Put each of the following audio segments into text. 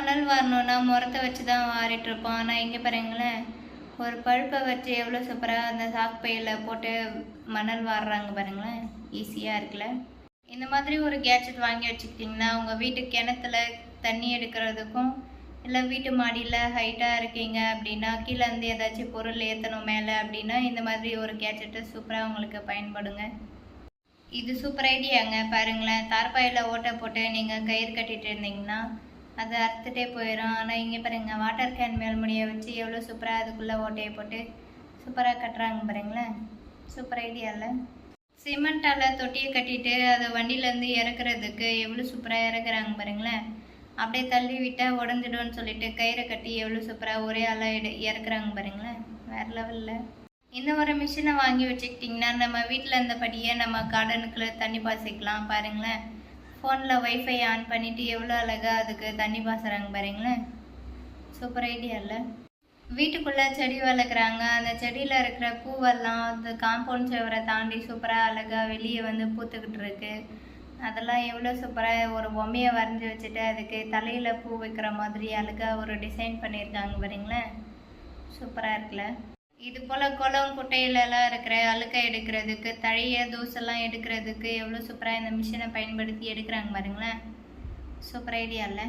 மணல் வாரணுன்னா முரத்தை வச்சு தான் வாரிட்டுருப்போம். ஆனால் இங்கே பாருங்களேன் ஒரு பழுப்பை வச்சு எவ்வளோ சூப்பராக அந்த சாக்கு பையில் போட்டு மணல் வாடுறாங்க பாருங்களேன். ஈஸியாக இருக்குல்ல? இந்த மாதிரி ஒரு கேட்ஜெட் வாங்கி வச்சுக்கிட்டிங்கன்னா உங்கள் வீட்டு கிணத்துல தண்ணி எடுக்கிறதுக்கும் இல்லை வீட்டு மாடியில் ஹைட்டாக இருக்கீங்க அப்படின்னா கீழேருந்து ஏதாச்சும் பொருள் ஏற்றணும் மேலே அப்படின்னா இந்த மாதிரி ஒரு கேட்ஜெட்டு சூப்பராக உங்களுக்கு பயன்படுங்க. இது சூப்பர் ஐடியாங்க பாருங்களேன் தார்பாயில் ஓட்டை போட்டு நீங்கள் கயிறு கட்டிகிட்டு இருந்தீங்கன்னா அது அறுத்துட்டே போயிடும். ஆனால் இங்கே பாருங்க வாட்டர் கேன் மேல் முடிய வச்சு எவ்வளோ சூப்பராக அதுக்குள்ளே ஓட்டையை போட்டு சூப்பராக கட்டுறாங்க பாருங்களேன் சூப்பர் ஐடியாவில் சிமெண்ட்டால் சிமெண்டால் தொட்டியை கட்டிட்டு அதை வண்டியிலேருந்து இறக்குறதுக்கு எவ்வளோ சூப்பராக இறக்குறாங்க பாருங்களேன் அப்படியே தள்ளி விட்டால் உடஞ்சிடும்னு சொல்லிட்டு கயிறை கட்டி எவ்வளோ சூப்பராக ஒரே ஆளாக எடு இறக்குறாங்க பாருங்களேன் வேறு லெவலில் இந்த ஒரு மிஷினை வாங்கி வச்சுக்கிட்டிங்கன்னா நம்ம வீட்டில் இருந்தபடியே நம்ம கார்டனுக்குள்ளே தண்ணி பாய்ச்சிக்கலாம் பாருங்களேன் ஃபோனில் வைஃபை ஆன் பண்ணிவிட்டு எவ்வளோ அழகாக அதுக்கு தண்ணி பாசுகிறாங்க பாருங்களேன். சூப்பர் ஐடியா இல்லை வீட்டுக்குள்ளே செடி வளர்க்குறாங்க. அந்த செடியில் இருக்கிற பூவெல்லாம் அந்த காம்பவுண்ட் சுவரை தாண்டி சூப்பராக அழகாக வெளியே வந்து பூத்துக்கிட்டு இருக்கு. அதெல்லாம் எவ்வளோ சூப்பராக ஒரு பொம்மையை வரைஞ்சி வச்சுட்டு அதுக்கு தலையில் பூ வைக்கிற மாதிரி அழகாக ஒரு டிசைன் பண்ணியிருக்காங்க பாருங்களேன். சூப்பராக இருக்குல்ல. இது போல் குளம் குட்டையிலலாம் இருக்கிற அழுக்கை எடுக்கிறதுக்கு தழைய தூசெல்லாம் எடுக்கிறதுக்கு எவ்வளோ சூப்பராக இந்த மிஷினை பயன்படுத்தி எடுக்கிறாங்க பாருங்களேன். சூப்பர் ஐடியா இல்லை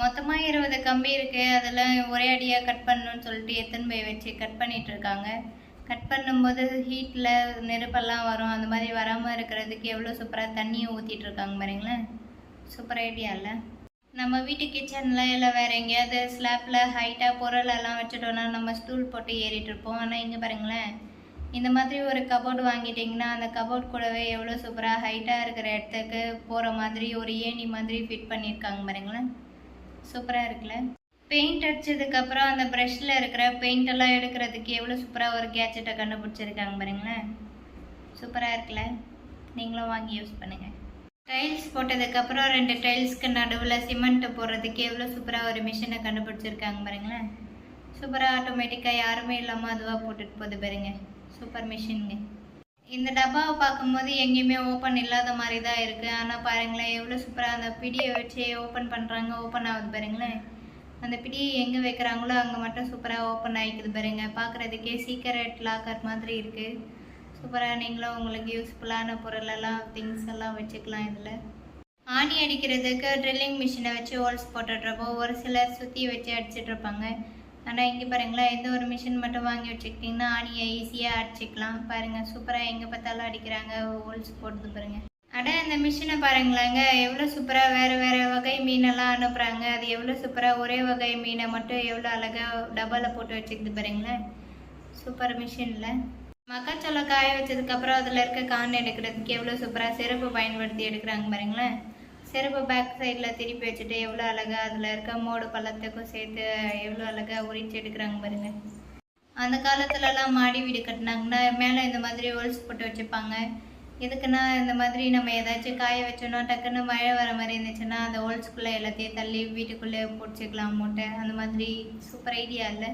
மொத்தமாக இருபது கம்பி இருக்குது அதெல்லாம் ஒரே அடியாக கட் பண்ணணும்னு சொல்லிட்டு எத்தனை போய் வச்சு கட் பண்ணிட்டு இருக்காங்க. கட் பண்ணும்போது ஹீட்டில் நெருப்பெல்லாம் வரும். அந்த மாதிரி வராமல் இருக்கிறதுக்கு எவ்வளோ சூப்பராக தண்ணியை ஊற்றிட்டுருக்காங்க பாருங்களேன். சூப்பர் ஐடியா இல்லை நம்ம வீட்டு கிச்சனில் இல்லை வேறு எங்கேயாவது ஸ்லாப்பில் ஹைட்டாக பொருளெல்லாம் வச்சுட்டோன்னா நம்ம ஸ்டூல் போட்டு ஏறிட்டு இருப்போம். ஆனால் இங்கே பாருங்களேன். இந்த மாதிரி ஒரு கபோர்டு வாங்கிட்டிங்கன்னா அந்த கபோர்ட் கூடவே எவ்வளோ சூப்பராக ஹைட்டாக இருக்கிற இடத்துக்கு போகிற மாதிரி ஒரு ஏணி மாதிரி ஃபிட் பண்ணியிருக்காங்க பாருங்களேன். சூப்பராக இருக்குல்ல? பெயிண்ட் அடித்ததுக்கப்புறம் அந்த ப்ரஷ்ல இருக்கிற பெயிண்ட் எல்லாம் எடுக்கிறதுக்கு எவ்வளோ சூப்பராக ஒரு கேட்ஜெட்டை கண்டுபிடிச்சிருக்காங்க பாருங்களேன். சூப்பராக இருக்குல்ல? நீங்களும் வாங்கி யூஸ் பண்ணுங்கள் டைல்ஸ் போட்டதுக்கப்புறம் ரெண்டு டைல்ஸ்க்கு நடுவில் சிமெண்ட் போடுறதுக்கு எவ்வளோ சூப்பராக ஒரு மிஷினை கண்டுபிடிச்சிருக்காங்க பாருங்களேன். சூப்பராக ஆட்டோமேட்டிக்காக யாருமே இல்லாமல் அதுவாக போட்டுட்டு போகுது பாருங்க. சூப்பர் மிஷினுங்க இந்த டப்பாவை பார்க்கும்போது எங்கேயுமே ஓப்பன் இல்லாத மாதிரி தான் இருக்குது ஆனால் பாருங்களேன் எவ்வளோ சூப்பராக அந்த பிடியை வச்சு ஓப்பன் பண்ணுறாங்க ஓப்பன் ஆகுது பாருங்களேன். அந்த பிடியை எங்கே வைக்கிறாங்களோ அங்கே மட்டும் சூப்பராக ஓப்பன் ஆகிக்குது பாருங்க. பார்க்குறதுக்கே சீக்கிரட் லாக்கர் மாதிரி இருக்குது சூப்பராக நீங்களும் உங்களுக்கு யூஸ்ஃபுல்லான பொருளெல்லாம் திங்ஸ் எல்லாம் வச்சுக்கலாம் இதில். ஆணி அடிக்கிறதுக்கு ட்ரில்லிங் மிஷினை வச்சு ஹோல்ஸ் போட்டுட்ருப்போம். ஒரு சிலர் சுற்றி வச்சு அடிச்சிட்ருப்பாங்க. ஆனால் இங்கே பாருங்களேன் எந்த ஒரு மிஷின் மட்டும் வாங்கி வச்சுக்கிட்டிங்கன்னா ஆணியை ஈஸியாக அடிச்சிக்கலாம். பாருங்கள் சூப்பராக எங்கே பார்த்தாலும் அடிக்கிறாங்க ஹோல்ஸ் போடுது பாருங்கள் அட இந்த மிஷினை பாருங்களேங்க எவ்வளோ சூப்பராக வேறு வேறு வகை மீனெல்லாம் அனுப்புகிறாங்க அது எவ்வளோ சூப்பராக ஒரே வகை மீனை மட்டும் எவ்வளோ அழகாக டப்பாவில் போட்டு வச்சுக்கிது பாருங்களேன். சூப்பர் மிஷினில் மக்காச்சோளம் காய வச்சதுக்கப்புறம் அதில் இருக்க கான் எடுக்கிறதுக்கு எவ்வளோ சூப்பராக சிறப்பு பயன்படுத்தி எடுக்கிறாங்க பாருங்களேன். செருப்பு பேக் சைடில் திருப்பி வச்சுட்டு எவ்வளோ அழகாக அதில் இருக்க மோடு பள்ளத்துக்கும் சேர்த்து எவ்வளோ அழகாக உரிச்சு எடுக்கிறாங்க பாருங்க. அந்த காலத்துலலாம் மாடி வீடு கட்டினாங்கன்னா மேலே இந்த மாதிரி ஹோல்ஸ் போட்டு வச்சுப்பாங்க. எதுக்குன்னா இந்த மாதிரி நம்ம ஏதாச்சும் காய வச்சோன்னா டக்குன்னு மழை வர மாதிரி இருந்துச்சுன்னா அந்த ஹோல்ஸ்குள்ளே எல்லாத்தையும் தள்ளி வீட்டுக்குள்ளே பிடிச்சிக்கலாம் மூட்டை. அந்த மாதிரி சூப்பர் ஐடியா இல்லை.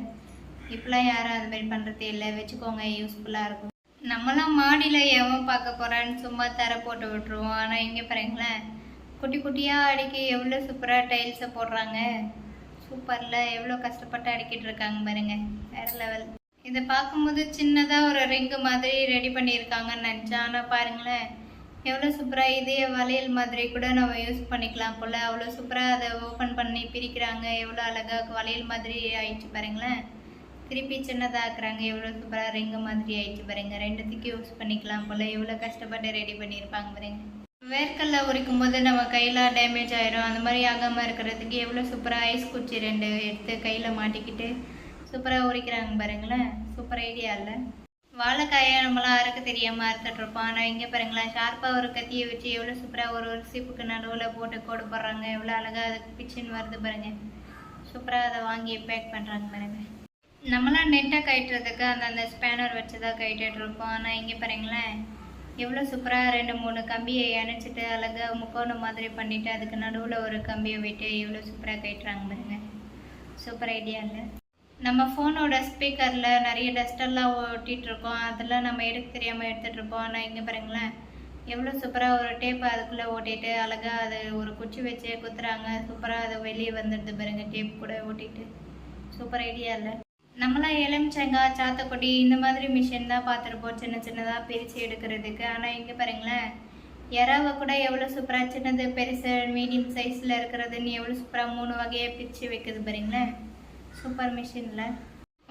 இப்பெல்லாம் யாரும் அது மாதிரி பண்ணுறதே இல்லை. வச்சுக்கோங்க யூஸ்ஃபுல்லாக இருக்கும். நம்மளாம் மாடியில் எவன் பார்க்க போகிறான்னு சும்மா தர போட்டு விட்டுருவோம். ஆனால் இங்கே பாருங்களேன். குட்டி குட்டியாக அடிக்க எவ்வளோ சூப்பராக டைல்ஸை போடுறாங்க. சூப்பரில் எவ்வளோ கஷ்டப்பட்டு அடிக்கிட்டு இருக்காங்க பாருங்க. வேற லெவல் இதை பார்க்கும்போது சின்னதாக ஒரு ரிங்கு மாதிரி ரெடி பண்ணியிருக்காங்கன்னு நினச்சேன். ஆனால் பாருங்களேன். எவ்வளோ சூப்பராக இதே வளையல் மாதிரி கூட நம்ம யூஸ் பண்ணிக்கலாம் போல். அவ்வளோ சூப்பராக அதை ஓப்பன் பண்ணி பிரிக்கிறாங்க. எவ்வளோ அழகாக வளையல் மாதிரி ஆயிடுச்சு பாருங்களேன். திருப்பி சின்னதாக்குறாங்க. எவ்வளோ சூப்பராக ரிங்கு மாதிரி ஆயிடுச்சு பாருங்க. ரெண்டுத்துக்கு யூஸ் பண்ணிக்கலாம் போல். எவ்வளோ கஷ்டப்பட்டு ரெடி பண்ணியிருப்பாங்க பாருங்க. வேர்க்கல்ல உரிக்கும் போது நம்ம கையில் டேமேஜ் ஆயிரும். அந்த மாதிரி ஆகாமல் இருக்கிறதுக்கு எவ்வளோ சூப்பராக ஐஸ் குச்சி ரெண்டு எடுத்து கையில் மாட்டிக்கிட்டு சூப்பராக உரிக்கிறாங்க பாருங்களேன் சூப்பர் ஐடியா இல்லை. வாழைக்காயை நம்மளாம் அறுக்க தெரியாமல் அறுத்துட்டு இருப்போம். ஆனால் இங்கே பாருங்களேன் ஷார்ப்பாக ஒரு கத்தியை வச்சு எவ்வளோ சூப்பராக ஒரு ஒரு சீப்புக்கு நடுவில் போட்டு கோடு போடுறாங்க. எவ்வளோ அழகாக அதுக்கு பிச்சின்னு வருது பாருங்க. சூப்பராக அதை வாங்கி பேக் பண்ணுறாங்க பாருங்க. நம்மளாம் நெட்டாக கட்டுறதுக்கு அந்த அந்த ஸ்பேனர் வச்சு தான் கட்டிட்டு இருப்போம் ஆனால் இங்கே பாருங்களேன். எவ்வளோ சூப்பராக ரெண்டு மூணு கம்பியை இணைச்சிட்டு அழகாக முக்கோணம் மாதிரி பண்ணிவிட்டு அதுக்கு நடுவில் ஒரு கம்பியை விட்டு எவ்வளோ சூப்பராக கட்டுறாங்க பாருங்க. சூப்பர் ஐடியா இல்லை. நம்ம ஃபோனோட ஸ்பீக்கரில் நிறைய டஸ்டெல்லாம் ஒட்டிகிட்டு இருக்கோம் அதெல்லாம் நம்ம எடுக்க தெரியாமல் எடுத்துகிட்டு இருப்போம் ஆனால் இங்கே பாருங்களேன். எவ்வளோ சூப்பராக ஒரு டேப் அதுக்குள்ளே ஓட்டிட்டு அழகாக அது ஒரு குச்சி வச்சு குத்துறாங்க. சூப்பராக அது வெளியே வந்துடுது பாருங்கள் டேப் கூட ஓட்டிட்டு. சூப்பர் ஐடியா இல்லை. நம்மளாம் எலுமிச்சங்காய் சாத்தக்கொடி இந்த மாதிரி மிஷின் தான் பார்த்துருப்போம். சின்ன சின்னதாக பிரித்து எடுக்கிறதுக்கு. ஆனால் இங்கே பாருங்களேன். எறாவை கூட எவ்வளோ சூப்பராக சின்னது பெருசு மீடியம் சைஸில் இருக்கிறதுன்னு எவ்வளோ சூப்பராக மூணு வகையாக பிரித்து வைக்குது பாருங்களேன். சூப்பர் மிஷினில்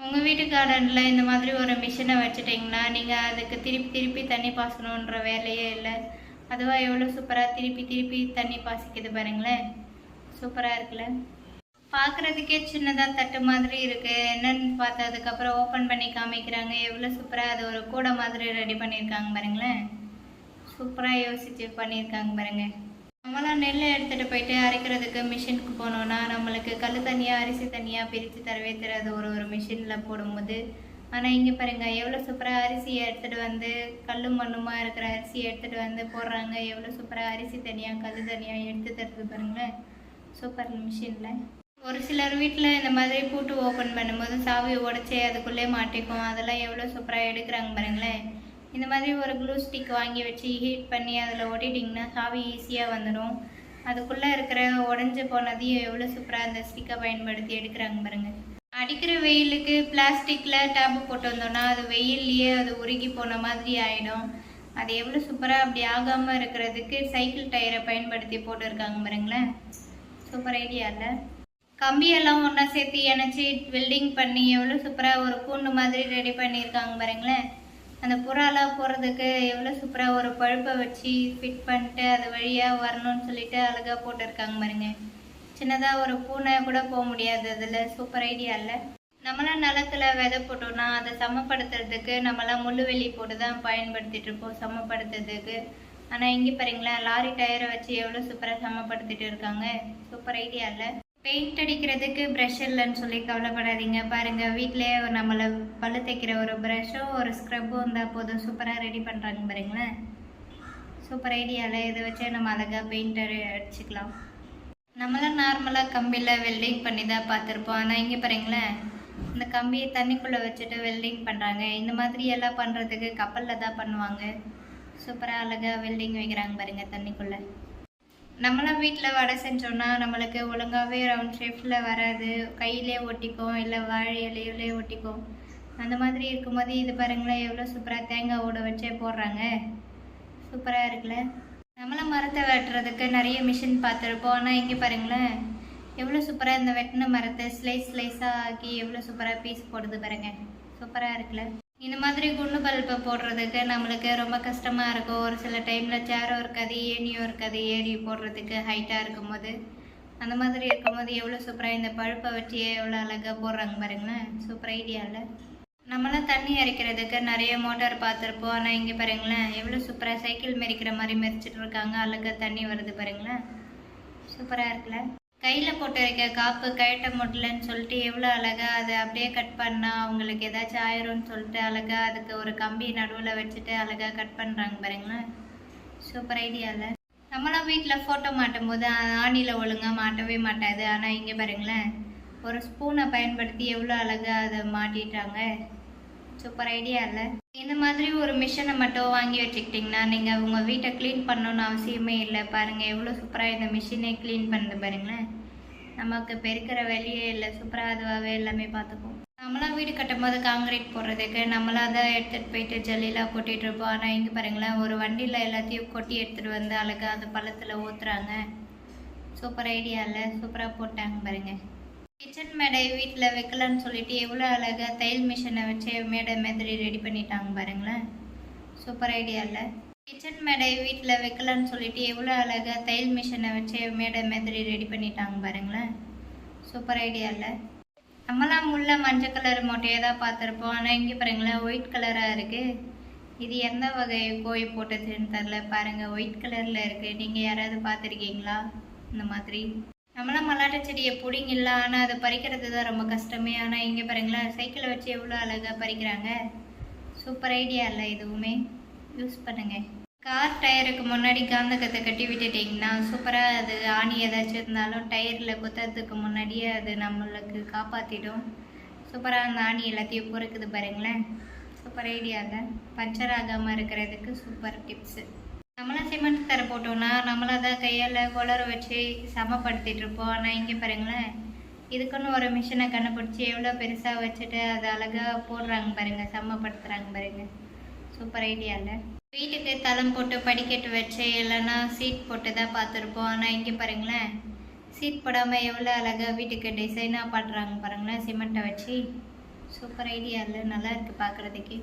உங்கள் வீட்டு கார்டனில் இந்த மாதிரி ஒரு மிஷினை வச்சுட்டிங்கன்னா நீங்கள் அதுக்கு திருப்பி திருப்பி தண்ணி பாசணுன்ற வேலையே இல்லை. அதுவாக எவ்வளோ சூப்பராக திருப்பி திருப்பி தண்ணி பாசிக்குது பாருங்களேன். சூப்பராக இருக்குல்ல? பார்க்குறதுக்கே சின்னதாக தட்டு மாதிரி இருக்குது என்னன்னு பார்த்ததுக்கப்புறம் ஓப்பன் பண்ணி காமிக்கிறாங்க. எவ்வளோ சூப்பராக அது ஒரு கூடை மாதிரி ரெடி பண்ணியிருக்காங்க பாருங்களேன். சூப்பராக யோசித்து பண்ணியிருக்காங்க பாருங்கள் நம்மளாம் நெல் எடுத்துகிட்டு போயிட்டு அரைக்கிறதுக்கு மிஷினுக்கு போனோன்னா நம்மளுக்கு கல் தனியாக அரிசி தனியாக பிரித்து தரவே தெரியாது. ஒரு ஒரு மிஷினில் போடும்போது. ஆனால் இங்கே பாருங்க எவ்வளோ சூப்பராக அரிசியை எடுத்துகிட்டு வந்து கல்லும் மண்ணுமா இருக்கிற அரிசியை எடுத்துகிட்டு வந்து போடுறாங்க. எவ்வளோ சூப்பராக அரிசி தனியாக கல் தனியாக எடுத்து தருது பாருங்களேன். சூப்பர் மிஷினில் ஒரு சிலர் வீட்டில் இந்த மாதிரி பூட்டு ஓப்பன் பண்ணும்போது சாவி உடச்சி அதுக்குள்ளே மாட்டிக்கும். அதெல்லாம் எவ்வளோ சூப்பராக எடுக்கிறாங்க பாருங்களேன். இந்த மாதிரி ஒரு க்ளூ ஸ்டிக் வாங்கி வச்சு ஹீட் பண்ணி அதில் ஒட்டிட்டிங்கன்னா சாவி ஈஸியாக வந்துடும். அதுக்குள்ளே இருக்கிற உடஞ்சி போனதையும் எவ்வளோ சூப்பராக அந்த ஸ்டிக்கை பயன்படுத்தி எடுக்கிறாங்க பாருங்கள் அடிக்கிற வெயிலுக்கு பிளாஸ்டிக்கில் டேப்பு போட்டு வந்தோம்னா அது வெயில்லையே அது உருகி போன மாதிரி ஆகிடும் அது எவ்வளோ சூப்பராக அப்படி ஆகாமல் இருக்கிறதுக்கு சைக்கிள் டயரை பயன்படுத்தி போட்டிருக்காங்க பாருங்களேன். சூப்பர் ஐடியா இல்லை? கம்பியெல்லாம் ஒன்றா சேர்த்து இணைச்சி வெல்டிங் பண்ணி எவ்வளோ சூப்பராக ஒரு கூண்டு மாதிரி ரெடி பண்ணியிருக்காங்க பாருங்களேன். அந்த புறாலாம் போகிறதுக்கு எவ்வளோ சூப்பராக ஒரு பழுப்பை வச்சு ஃபிட் பண்ணிட்டு அது வழியாக வரணும்னு சொல்லிட்டு அழகாக போட்டிருக்காங்க பாருங்க. சின்னதாக ஒரு பூனை கூட போக முடியாது அதில் சூப்பர் ஐடியா இல்லை. நம்மளாம் நிலத்துல விதை போட்டோம்னா அதை சமப்படுத்துறதுக்கு நம்மளாம் முள்ளுவெளி போட்டு தான் பயன்படுத்திகிட்டு இருப்போம் சமப்படுத்துறதுக்கு. ஆனால் இங்கே பாருங்களேன் லாரி டயரை வச்சு எவ்வளோ சூப்பராக சமப்படுத்திட்டு இருக்காங்க. சூப்பர் ஐடியா இல்லை. பெயிண்ட் அடிக்கிறதுக்கு ப்ரஷ் இல்லைன்னு சொல்லி கவலைப்படாதீங்க. பாருங்கள் வீட்டிலே நம்மளை பழு தைக்கிற ஒரு ப்ரஷ்ஷும் ஒரு ஸ்க்ரப்பும் இருந்தால் போதும். சூப்பராக ரெடி பண்ணுறாங்க பாருங்களேன். சூப்பர் ஐடியாவில் இதை வச்சே நம்ம அழகாக பெயிண்ட் அடிச்சுக்கலாம். நம்மளாம் நார்மலாக கம்பியில் வெல்டிங் பண்ணி தான் பார்த்துருப்போம். ஆனால் இங்கே பாருங்களேன் இந்த கம்பியை தண்ணிக்குள்ளே வச்சுட்டு வெல்டிங் பண்ணுறாங்க இந்த மாதிரி எல்லாம் பண்ணுறதுக்கு கப்பலில் தான் பண்ணுவாங்க. சூப்பராக அழகாக வெல்டிங் வைக்கிறாங்க பாருங்கள் தண்ணிக்குள்ளே. நம்மளாம் வீட்டில் வடை செஞ்சோம்னா நம்மளுக்கு ஒழுங்காகவே ரவுண்ட் ஷேப்பில் வராது. கையிலே ஒட்டிக்கும் இல்லை வாழை இலையிலே ஒட்டிக்கும். அந்த மாதிரி இருக்கும்போது இது பாருங்களேன் எவ்வளோ சூப்பராக தேங்காய் ஓட வச்சே போடுறாங்க. சூப்பராக இருக்குல்ல? நம்மளாம் மரத்தை வெட்டுறதுக்கு நிறைய மிஷின் பார்த்துருப்போம். ஆனால் இங்கே பாருங்களேன் எவ்வளோ சூப்பராக இந்த வெட்டின மரத்தை ஸ்லைஸ் ஸ்லைஸாக ஆக்கி எவ்வளோ சூப்பராக பீஸ் போடுது பாருங்க. சூப்பராக இருக்குல்ல? இந்த மாதிரி குண்டு பல்பை போடுறதுக்கு நம்மளுக்கு ரொம்ப கஷ்டமாக இருக்கும். ஒரு சில டைமில் சேரும் இருக்காது ஏனியும் இருக்காது ஏறி போடுறதுக்கு ஹைட்டாக இருக்கும்போது. அந்த மாதிரி இருக்கும்போது எவ்வளோ சூப்பராக இந்த பழுப்பை வச்சு எவ்வளோ அழகாக போடுறாங்க பாருங்களேன். சூப்பர் ஐடியாவில் நம்மளாம் தண்ணி இறைக்கிறதுக்கு நிறைய மோட்டார் பார்த்துருப்போம். ஆனால் இங்கே பாருங்களேன் எவ்வளோ சூப்பராக சைக்கிள் மெரிக்கிற மாதிரி மெரிச்சிட்டு இருக்காங்க. அழகாக தண்ணி வருது பாருங்களேன். சூப்பராக இருக்குல்ல? கையில் போட்டு வைக்க காப்பு கயட்ட முடலன்னு சொல்லிட்டு எவ்வளோ அழகாக அதை அப்படியே கட் பண்ணால் அவங்களுக்கு ஏதாச்சும் ஆயிரும்னு சொல்லிட்டு அழகாக அதுக்கு ஒரு கம்பி நடுவில் வச்சுட்டு அழகாக கட் பண்ணுறாங்க பாருங்களேன். சூப்பர் ஐடியாவில் நம்மளாம் வீட்டில் ஃபோட்டோ மாட்டும் போது ஆணியில் ஒழுங்காக மாட்டவே மாட்டாது. ஆனால் இங்கே பாருங்களேன் ஒரு ஸ்பூனை பயன்படுத்தி எவ்வளோ அழகாக அதை மாட்டிட்டாங்க. சூப்பர் ஐடியா இல்லை இந்த மாதிரி ஒரு மிஷினை மட்டும் வாங்கி வச்சுக்கிட்டிங்கன்னா நீங்கள் உங்கள் வீட்டை க்ளீன் பண்ணணும்னு அவசியமே இல்லை. பாருங்கள் எவ்வளோ சூப்பராக இந்த மிஷினே க்ளீன் பண்ணுது பாருங்களேன். நமக்கு பெருக்கிற வேலையே இல்லை. சூப்பராக அதுவாகவே எல்லாமே பார்த்துக்கும் நம்மளாம் வீடு கட்டும் போது காங்கிரீட் போடுறதுக்கு நம்மளாம் தான் எடுத்துகிட்டு போயிட்டு ஜல்லிலாம் கொட்டிகிட்டு இருப்போம். ஆனால் இங்கே பாருங்களேன் ஒரு வண்டியில் எல்லாத்தையும் கொட்டி எடுத்துகிட்டு வந்து அழகாக அந்த பள்ளத்தில் ஊற்றுறாங்க சூப்பர் ஐடியா இல்லை சூப்பராக போட்டாங்க பாருங்கள் கிச்சன் மேடை வீட்டில் வைக்கலான்னு சொல்லிட்டு எவ்வளோ அழகாக தையல் மிஷினை வச்சு மேடை மாதிரி ரெடி பண்ணிட்டாங்க பாருங்களேன். சூப்பர் ஐடியா இல்லை கிச்சன் மேடை வீட்டில் வைக்கலான்னு சொல்லிட்டு எவ்வளோ அழகாக தையல் மிஷினை வச்சு மேடை மாதிரி ரெடி பண்ணிட்டாங்க பாருங்களேன். சூப்பர் ஐடியா இல்லை நம்மளாம் உள்ள மஞ்சள் கலர் மொட்டையை தான் பார்த்துருப்போம். ஆனால் இங்கே பாருங்களேன் ஒயிட் கலராக இருக்குது இது எந்த வகை கோழி போட்டதுன்னு தெரில பாருங்கள் ஒயிட் கலரில் இருக்குது நீங்கள் யாராவது பார்த்துருக்கீங்களா? இந்த மாதிரி. நம்மளாம் மல்லாட்டை செடியை பிடிங்கில்ல ஆனால் அதை பறிக்கிறது தான் ரொம்ப கஷ்டமே. ஆனால் இங்கே பாருங்களேன் சைக்கிளை வச்சு எவ்வளோ அழகாக பறிக்கிறாங்க. சூப்பர் ஐடியா இல்லை எதுவுமே யூஸ் பண்ணுங்க. கார் டயருக்கு முன்னாடி காந்தகத்தை கட்டி விட்டுட்டிங்கன்னா சூப்பராக அது ஆணி ஏதாச்சும் இருந்தாலும் டயரில் குத்துறதுக்கு முன்னாடியே அது நம்மளுக்கு காப்பாற்றிடும் சூப்பராக அந்த ஆணி எல்லாத்தையும் பொறுக்குது பாருங்களேன். சூப்பர் ஐடியாங்க பஞ்சர் ஆகாமல் இருக்கிறதுக்கு சூப்பர் டிப்ஸு நம்மளாம் சிமெண்ட் தர போட்டோம்னா நம்மளாக தான் கையால் குளர வச்சு சமப்படுத்திட்டு இருப்போம். ஆனால் இங்கே பாருங்களேன். இதுக்குன்னு ஒரு மிஷினை கண்டுபிடிச்சி எவ்வளோ பெருசாக வச்சுட்டு அதை அழகாக போடுறாங்க பாருங்கள் சமப்படுத்துகிறாங்க பாருங்கள் சூப்பர் ஐடியாவில் வீட்டுக்கு தளம் போட்டு படிக்கட்டு வச்சு இல்லைன்னா சீட் போட்டு தான் பார்த்துருப்போம். ஆனால் இங்கே பாருங்களேன். சீட் போடாமல் எவ்வளோ அழகாக வீட்டுக்கு டிசைனாக பண்ணுறாங்க பாருங்களேன் சிமெண்ட்டை வச்சு. சூப்பர் ஐடியா இல்லை. நல்லா இருக்குது பார்க்குறதுக்கு.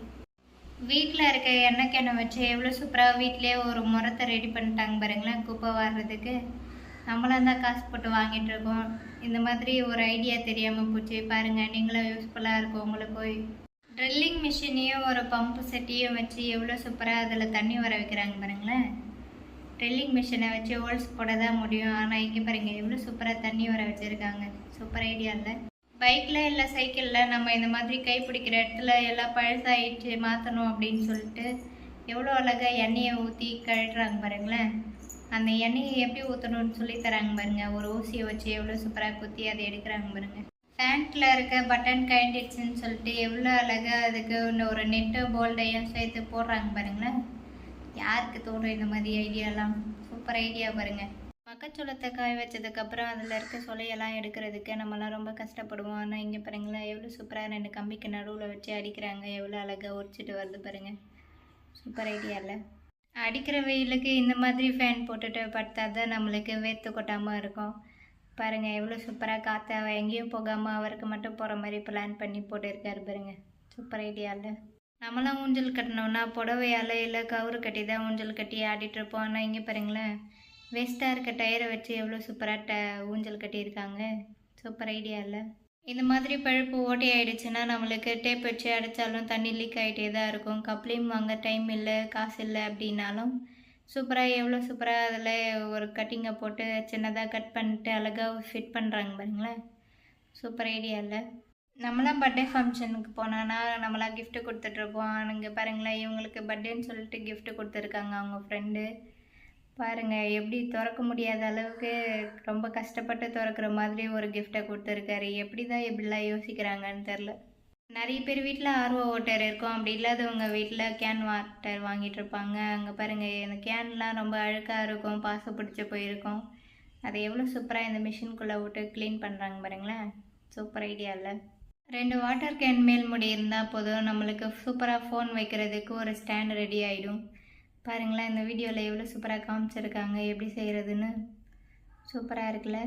வீட்டில் இருக்க எண்ணெய் கேனை வச்சு எவ்வளோ சூப்பராக வீட்டிலே ஒரு முறத்தை ரெடி பண்ணிட்டாங்க பாருங்களேன் குப்பை வாடுறதுக்கு நம்மளாம் தான் காசு போட்டு வாங்கிட்டு இருக்கோம். இந்த மாதிரி ஒரு ஐடியா தெரியாமல் போச்சு. பாருங்கள் நீங்களும் யூஸ்ஃபுல்லாக இருக்கும் உங்களுக்கு ட்ரில்லிங் மிஷினையும் ஒரு பம்பு செட்டையும் வச்சு எவ்வளோ சூப்பராக அதில் தண்ணி வர வைக்கிறாங்க பாருங்களேன். ட்ரில்லிங் மிஷினை வச்சு ஹோல்ஸ் போட தான் முடியும். ஆனால் இங்கே பாருங்கள் எவ்வளோ சூப்பராக தண்ணி வர வச்சுருக்காங்க. சூப்பர் ஐடியா இல்லை. பைக்கில் இல்லை சைக்கிளில் நம்ம இந்த மாதிரி கை பிடிக்கிற இடத்துல எல்லாம் பழுசாயிடுச்சு மாற்றணும் அப்படின்னு சொல்லிட்டு எவ்வளோ அழகாக எண்ணெயை ஊற்றி கழட்டுறாங்க பாருங்களேன். அந்த எண்ணெயை எப்படி ஊற்றணும்னு சொல்லி தராங்க பாருங்கள் ஒரு ஊசியை வச்சு எவ்வளோ சூப்பராக குத்தி அதை எடுக்கிறாங்க பாருங்கள் பேண்ட்டில் இருக்க பட்டன் கழண்டிடுச்சுன்னு சொல்லிட்டு எவ்வளோ அழகாக அதுக்கு இன்னும் ஒரு நெட்டு போல்டையும் சேர்த்து போடுறாங்க பாருங்களேன். யாருக்கு தோணும் இந்த மாதிரி ஐடியாலாம் சூப்பர் ஐடியா பாருங்கள் மக்காச்சோளத்தை காய வச்சதுக்கப்புறம் அதில் இருக்க சொலையெல்லாம் எடுக்கிறதுக்கு நம்மலாம் ரொம்ப கஷ்டப்படுவோம். ஆனால் இங்கே பாருங்களேன் எவ்வளோ சூப்பராக ரெண்டு கம்பிக்கு நடுவில் வச்சு அடிக்கிறாங்க. எவ்வளோ அழகாக உரிச்சிட்டு வருது பாருங்கள் சூப்பர் ஐடியா இல்லை அடிக்கிற வெயிலுக்கு இந்த மாதிரி ஃபேன் போட்டுட்டு படுத்தா தான் நம்மளுக்கு வேர்த்து கொட்டாமல் இருக்கும். பாருங்கள் எவ்வளோ சூப்பராக காற்று எங்கேயும் போகாமல் அவருக்கு மட்டும் போகிற மாதிரி பிளான் பண்ணி போட்டுருக்காரு பாருங்க. சூப்பர் ஐடியாவில் நம்மளாம் ஊஞ்சல் கட்டினோம்னா புடவையால் இல்லை கவுரு கட்டி தான் ஊஞ்சல் கட்டி ஆடிட்டுருப்போம் ஆனால் இங்கே பாருங்களேன் வேஸ்ட்டாக இருக்க டயரை வச்சு எவ்வளோ சூப்பராக ட ஊஞ்சல் கட்டியிருக்காங்க. சூப்பர் ஐடியா இல்லை இந்த மாதிரி பழுப்பு ஓட்டி ஆகிடுச்சுன்னா நம்மளுக்கு டேப் வச்சு அடைச்சாலும் தண்ணி லீக் ஆகிட்டே தான் இருக்கும். கப்ளையும் வாங்க டைம் இல்லை காசு இல்லை அப்படின்னாலும் சூப்பராக எவ்வளோ சூப்பராக அதில் ஒரு கட்டிங்கை போட்டு சின்னதாக கட் பண்ணிட்டு அழகாக ஃபிட் பண்ணுறாங்க பாருங்களேன். சூப்பர் ஐடியா இல்லை நம்மளாம் பர்த்டே ஃபங்க்ஷனுக்கு போனோன்னா நம்மளாம் கிஃப்ட்டு கொடுத்துட்ருப்போம் இங்கே பாருங்களேன் இவங்களுக்கு பர்த்டேன்னு சொல்லிட்டு கிஃப்ட்டு கொடுத்துருக்காங்க அவங்க ஃப்ரெண்டு பாருங்கள் எப்படி திறக்க முடியாத அளவுக்கு ரொம்ப கஷ்டப்பட்டு திறக்கிற மாதிரி ஒரு கிஃப்டை கொடுத்துருக்காரு. எப்படி தான் எப்படிலாம் யோசிக்கிறாங்கன்னு தெரில நிறைய பேர் வீட்டில் ஆர்ஓ வாட்டர் இருக்கும். அப்படி இல்லாதவங்க வீட்டில் கேன் வாட்டர் வாங்கிட்டு இருப்பாங்க. அங்கே பாருங்கள் இந்த கேன்லாம் ரொம்ப அழுக்காக இருக்கும். பாசம் பிடிச்சி போயிருக்கும். அதை எவ்வளோ சூப்பராக இந்த மிஷின்குள்ளே விட்டு க்ளீன் பண்ணுறாங்க பாருங்களேன். சூப்பர் ஐடியா இல்லை ரெண்டு வாட்டர் கேன் மேல் முடி இருந்தால் போதும். நம்மளுக்கு சூப்பராக ஃபோன் வைக்கிறதுக்கு ஒரு ஸ்டாண்ட் ரெடி ஆகிடும் பாருங்களேன் இந்த வீடியோவில் எவ்வளோ சூப்பராக காமிச்சிருக்காங்க. எப்படி செய்கிறதுன்னு சூப்பராக இருக்குல்ல?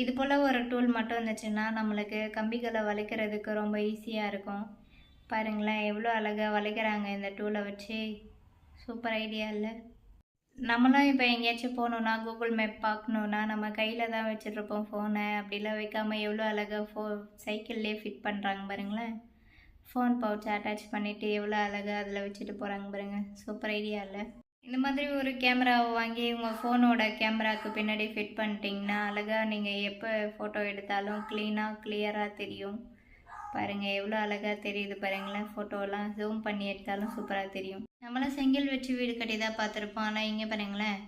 இது போல் ஒரு டூல் மட்டும் இருந்துச்சுன்னா நம்மளுக்கு கம்பிகளை வளைக்கிறதுக்கு ரொம்ப ஈஸியாக இருக்கும். பாருங்களேன் எவ்வளோ அழகாக வளைக்கிறாங்க இந்த டூலை வச்சு. சூப்பர் ஐடியா இல்லை. நம்மளும் இப்போ எங்கேயாச்சும் போகணுன்னா கூகுள் மேப் பார்க்கணுன்னா நம்ம கையில் தான் வச்சுட்ருப்போம் ஃபோனை அப்படிலாம் வைக்காமல் எவ்வளோ அழகாக ஃபோ சைக்கிள்லேயே ஃபிட் பண்ணுறாங்க பாருங்களேன். ஃபோன் பவுச்சை அட்டாச் பண்ணிவிட்டு எவ்வளோ அழகாக அதில் வச்சுட்டு போகிறாங்க பாருங்கள் சூப்பர் ஐடியா இல்லை. இந்த மாதிரி ஒரு கேமராவை வாங்கி உங்கள் ஃபோனோட கேமராவுக்கு பின்னாடி ஃபிட் பண்ணிட்டீங்கன்னா அழகாக நீங்கள் எப்போ ஃபோட்டோ எடுத்தாலும் க்ளீனாக கிளியராக தெரியும். பாருங்கள் எவ்வளோ அழகாக தெரியுது பாருங்களேன் ஃபோட்டோலாம் ஜூம் பண்ணி எடுத்தாலும் சூப்பராக தெரியும். நம்மளாம் செங்கல் வச்சு வீடு கட்டி தான் பார்த்துருப்போம். ஆனால் இங்கே பாருங்களேன்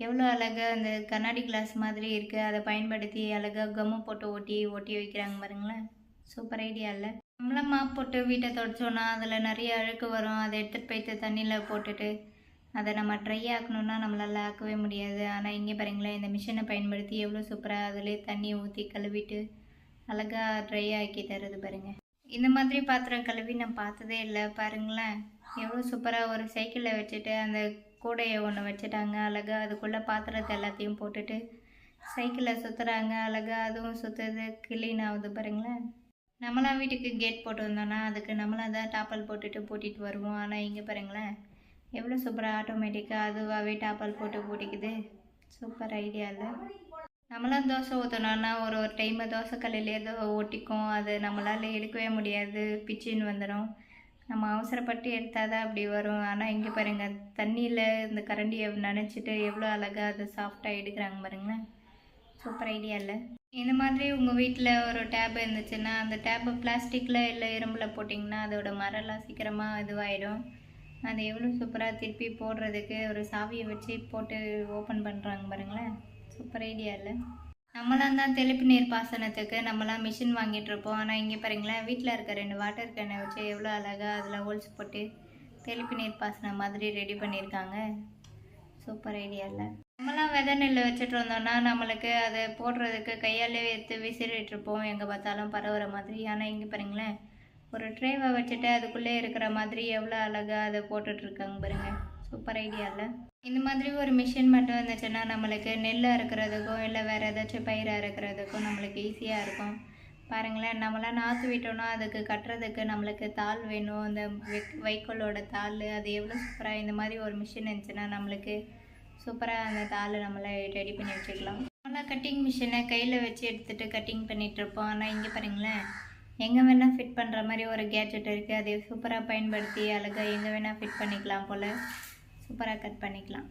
எவ்வளோ அழகாக அந்த கண்ணாடி கிளாஸ் மாதிரி இருக்குது அதை பயன்படுத்தி அழகாக கம்மு போட்டு ஒட்டி ஒட்டி வைக்கிறாங்க பாருங்களேன். சூப்பர் ஐடியா இல்லை நம்மளாம் மாப் போட்டு வீட்டை தொடச்சோன்னா அதில் நிறைய அழுக்கு வரும். அதை எடுத்துகிட்டு போயிட்டு தண்ணியில் போட்டுட்டு அதை நம்ம ட்ரை ஆக்கணுன்னா நம்மளால் ஆக்கவே முடியாது. ஆனால் இங்கே பாருங்களேன் இந்த மிஷினை பயன்படுத்தி எவ்வளோ சூப்பராக அதிலே தண்ணி ஊற்றி கழுவிட்டு அழகாக ட்ரை ஆக்கி தருது பாருங்கள் இந்த மாதிரி பாத்திரம் கழுவி நான் பார்த்ததே இல்லை. பாருங்களேன் எவ்வளோ சூப்பராக ஒரு சைக்கிளில் வச்சுட்டு அந்த கூடையை ஒன்று வச்சுட்டாங்க. அழகாக அதுக்குள்ளே பாத்திரத்தை எல்லாத்தையும் போட்டுட்டு சைக்கிளில் சுற்றுறாங்க அழகாக அதுவும் சுற்றுறது க்ளீன் ஆகுது பாருங்களேன். நம்மளாம் வீட்டுக்கு கேட் போட்டு வந்தோம்னா அதுக்கு நம்மளாம் தான் டாப்பல் போட்டுட்டு பூட்டிட்டு வருவோம். ஆனால் இங்கே பாருங்களேன் எவ்வளோ சூப்பராக ஆட்டோமேட்டிக்காக அதுவாகவே டாப்பல் போட்டு பூட்டிக்குது. சூப்பர் ஐடியா இல்லை. நம்மளாம் தோசை ஊற்றணும்னா ஒரு ஒரு டைமு தோசை ஏதோ ஒட்டிக்கும் அது நம்மளால் எடுக்கவே முடியாது. பிச்சின்னு வந்துடும் நம்ம அவசரப்பட்டு எடுத்தால் தான் அப்படி வரும். ஆனால் இங்கே பாருங்க தண்ணியில் இந்த கரண்டியை நினச்சிட்டு எவ்வளோ அழகாக அது சாஃப்டாக எடுக்கிறாங்க பாருங்களேன். சூப்பர் ஐடியா இல்லை. இந்த மாதிரி உங்கள் வீட்டில் ஒரு டேப் இருந்துச்சுன்னா அந்த டேப்பை பிளாஸ்டிக்கில் இல்லை இரும்பில் போட்டிங்கன்னா அதோட மரம்லாம் சீக்கிரமாக இதுவாகிடும் அது எவ்வளோ சூப்பராக திருப்பி போடுறதுக்கு ஒரு சாவியை வச்சு போட்டு ஓப்பன் பண்ணுறாங்க பாருங்களேன். சூப்பர் ஐடியா இல்லை. நம்மளாம் தான் தெளிப்பு நீர் பாசனத்துக்கு நம்மளாம் மிஷின் வாங்கிட்டு இருப்போம். ஆனால் இங்கே பாருங்களேன் வீட்டில் இருக்க ரெண்டு வாட்டர் கேனை வச்சு எவ்வளோ அழகாக அதில் ஹோல்ஸ் போட்டு தெளிப்பு நீர் பாசனம் மாதிரி ரெடி பண்ணியிருக்காங்க. சூப்பர் ஐடியா இல்லை. நம்மலாம் விதை நெல் வச்சுட்டு இருந்தோம்னா நம்மளுக்கு அதை போடுறதுக்கு கையாலே எடுத்து விசிறிட்டு இருப்போம். எங்கே பார்த்தாலும் பரவுற மாதிரி. ஆனால் இங்கே பாருங்களேன் ஒரு ட்ரேவை வச்சுட்டு அதுக்குள்ளே இருக்கிற மாதிரி எவ்வளோ அழகாக அதை போட்டுட்ருக்காங்க பாருங்கள் சூப்பர் ஐடியாவில் இந்த மாதிரி ஒரு மிஷின் மட்டும் இருந்துச்சுன்னா நம்மளுக்கு நெல் அறுக்கிறதுக்கும் இல்லை வேறு ஏதாச்சும் பயிர் அறுக்கிறதுக்கும் நம்மளுக்கு ஈஸியாக இருக்கும். பாருங்களேன் நம்மளாம் நாற்று விட்டோம்னா அதுக்கு கட்டுறதுக்கு நம்மளுக்கு தாள் வேணும். அந்த வைக்- வைக்கோலோட தாள் அது எவ்வளோ சூப்பராக இந்த மாதிரி ஒரு மிஷின் இருந்துச்சுன்னா நம்மளுக்கு சூப்பராக அந்த தாள் நம்மளை ரெடி பண்ணி வச்சுக்கலாம். ஆனால் கட்டிங் மிஷினை கையில் வச்சு எடுத்துகிட்டு கட்டிங் பண்ணிகிட்டு இருப்போம். ஆனால் இங்கே பாருங்களேன் எங்கே வேணால் ஃபிட் பண்ணுற மாதிரி ஒரு கேட்ஜெட் இருக்குது அதை சூப்பராக பயன்படுத்தி அழகாக எங்கே வேணால் ஃபிட் பண்ணிக்கலாம் போல். சூப்பராக கட் பண்ணிக்கலாம்.